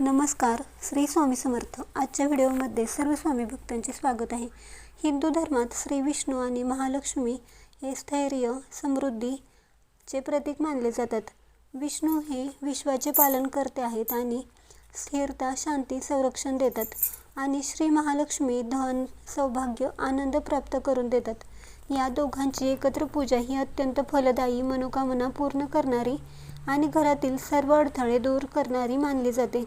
नमस्कार श्री स्वामी समर्थ. आजच्या व्हिडिओमध्ये सर्व स्वामी भक्तांचे स्वागत आहे. हिंदू धर्मात श्री विष्णू आणि महालक्ष्मी हे स्थैर्य समृद्धीचे प्रतीक मानले जातात. विष्णू हे विश्वाचे पालन करते आहेत आणि स्थिरता शांती संरक्षण देतात आणि श्री महालक्ष्मी धन सौभाग्य आनंद प्राप्त करून देतात. या दोघांची एकत्र पूजा ही अत्यंत फलदायी मनोकामना पूर्ण करणारी आणि घरातील सर्व अडथळे दूर करणारी मानली जाते.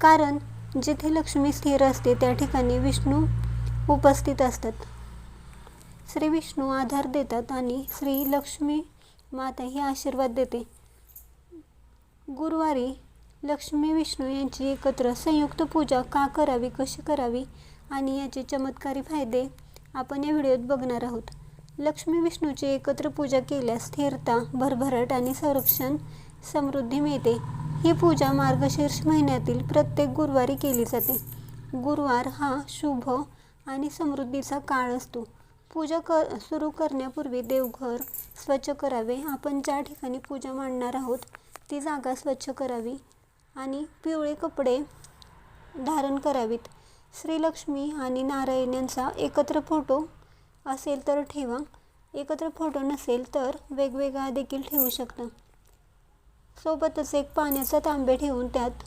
कारण जिथे लक्ष्मी स्थिर असते त्या ठिकाणी विष्णू उपस्थित असतात. श्री विष्णू आधार देतात आणि श्री लक्ष्मी माता ही आशीर्वाद देते. गुरुवारी लक्ष्मी विष्णू यांची एकत्र संयुक्त पूजा का करावी कशी करावी आणि याचे चमत्कारी फायदे आपण या व्हिडिओत बघणार आहोत. लक्ष्मी विष्णूची एकत्र पूजा केल्यास स्थिरता भरभराट आणि संरक्षण समृद्धी मिळते. ही पूजा मार्गशीर्ष महिन्यातील प्रत्येक गुरुवारी केली जाते. गुरुवार हा शुभ आणि समृद्धीचा काळ असतो. पूजा क सुरू करण्यापूर्वी देवघर स्वच्छ करावे. आपण ज्या ठिकाणी पूजा मांडणार आहोत ती जागा स्वच्छ करावी आणि पिवळे कपडे धारण करावीत. श्रीलक्ष्मी आणि नारायण यांचा एकत्र फोटो असेल तर ठेवा. एकत्र फोटो नसेल तर वेगवेगळा देखील ठेवू शकता. सोबतच एक पाण्याचा तांबे ठेवून त्यात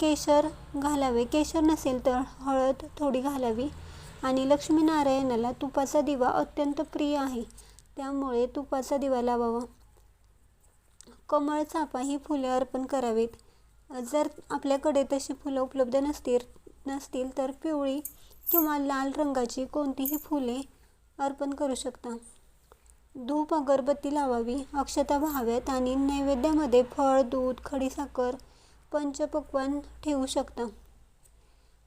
केशर घालावे. केशर नसेल तर हळद थोडी घालावी. आणि लक्ष्मीनारायणाला तुपाचा दिवा अत्यंत प्रिय आहे. त्यामुळे तुपाचा दिवा लावावा. कमळ चाफा ही फुले अर्पण करावीत. जर आपल्याकडे तशी फुलं उपलब्ध नसतील नसतील तर पिवळी किंवा लाल रंगाची कोणतीही फुले अर्पण करू शकता. धूप अगरबत्ती लावावी अक्षता व्हाव्यात आणि नैवेद्यामध्ये फळ दूध खडीसाखर पंचपक्वान ठेवू शकता.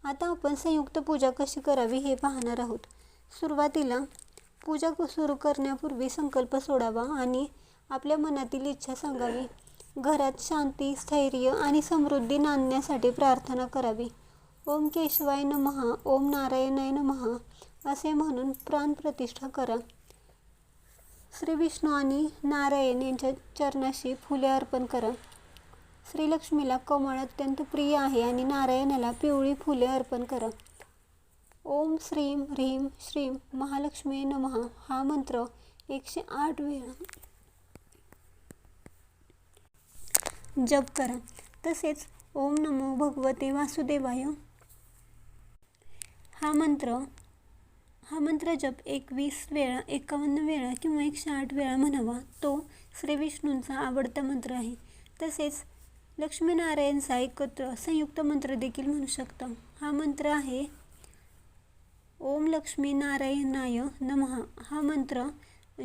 आता आपण संयुक्त पूजा कशी करावी हे पाहणार आहोत. सुरुवातीला पूजा सुरू करण्यापूर्वी संकल्प सोडावा आणि आपल्या मनातील इच्छा सांगावी. घरात शांती स्थैर्य आणि समृद्धी नांदण्यासाठी प्रार्थना करावी. ओम केशवाय नमहा ओम नारायणाय नमहा असे म्हणून प्राणप्रतिष्ठा करा. श्री विष्णू आणि नारायण यांच्या चरणाशी फुले अर्पण करा. श्रीलक्ष्मीला कमळ अत्यंत प्रिय आहे आणि नारायणाला पिवळी फुले अर्पण करा. ओम श्रीम ह्रीम श्रीम महालक्ष्मी नमः. हा मंत्र एकशे आठ वेळा. जप करा. तसेच ओम नमो भगवते वासुदेवाय. हा मंत्र हा मंत्र जप एकवीस वेळा एकावन्न वेळा किंवा एकशे आठ वेळा म्हणावा. तो श्री विष्णूंचा आवडता मंत्र आहे. तसेच लक्ष्मीनारायणचा एकत्र संयुक्त मंत्र देखील म्हणू शकता. हा मंत्र आहे ओम लक्ष्मी नारायणाय नमः. हा मंत्र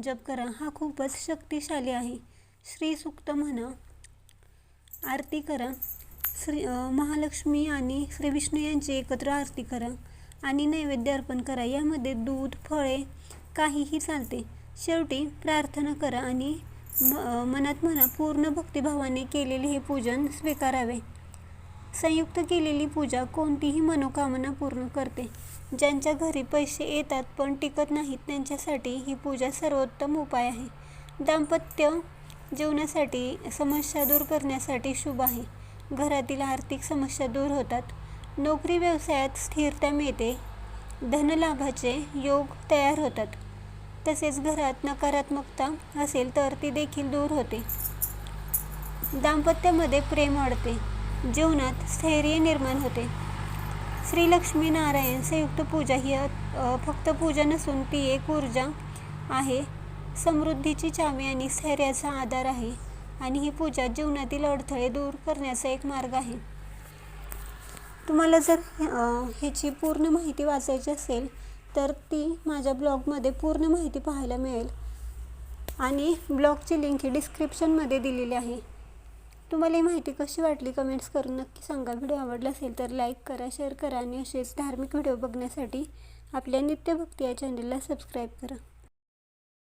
जप करा. हा खूपच शक्तिशाली आहे. श्री सुक्त म्हणा आरती करा. श्री महालक्ष्मी आणि श्री विष्णू यांची एकत्र आरती करा. आणि नैवेद्य अर्पण करा. यामध्ये दूध फळे काहीही चालते. शेवटी प्रार्थना करा आणि म मनात म्हणा पूर्ण भक्तिभावाने केलेले हे पूजन स्वीकारावे. संयुक्त केलेली पूजा कोणतीही मनोकामना पूर्ण करते. ज्यांच्या घरी पैसे येतात पण टिकत नाहीत त्यांच्यासाठी ही पूजा सर्वोत्तम उपाय आहे. दाम्पत्य जीवनासाठी समस्या दूर करण्यासाठी शुभ आहे. घरातील आर्थिक समस्या दूर होतात. नोकरी व्यवसायात स्थिरता मिळते. धनलाभाचे योग तयार होतात. तसेच घरात नकारात्मकता असेल तर ती देखील दूर होते. दाम्पत्यामध्ये प्रेम वाढते. जीवनात स्थैर्य निर्माण होते. श्री लक्ष्मी नारायण संयुक्त पूजा ही फक्त पूजा नसून ती एक ऊर्जा आहे. समृद्धीची चावी आणि स्थैर्याचा आधार आहे. आणि ही पूजा जीवनातील अडथळे दूर करण्याचा एक मार्ग आहे. तुम्हाला जर ह्याची पूर्ण माहिती वाचायची असेल तर ती माझ्या ब्लॉगमध्ये पूर्ण माहिती पाहायला मिळेल. आणि ब्लॉगची लिंक ही डिस्क्रिप्शनमध्ये दिलेली आहे. तुम्हाला ही माहिती कशी वाटली कमेंट्स करून नक्की सांगा. व्हिडिओ आवडला असेल तर लाईक करा शेअर करा आणि असेच धार्मिक व्हिडिओ बघण्यासाठी आपल्या नित्यभक्ती या चॅनलला सबस्क्राईब करा.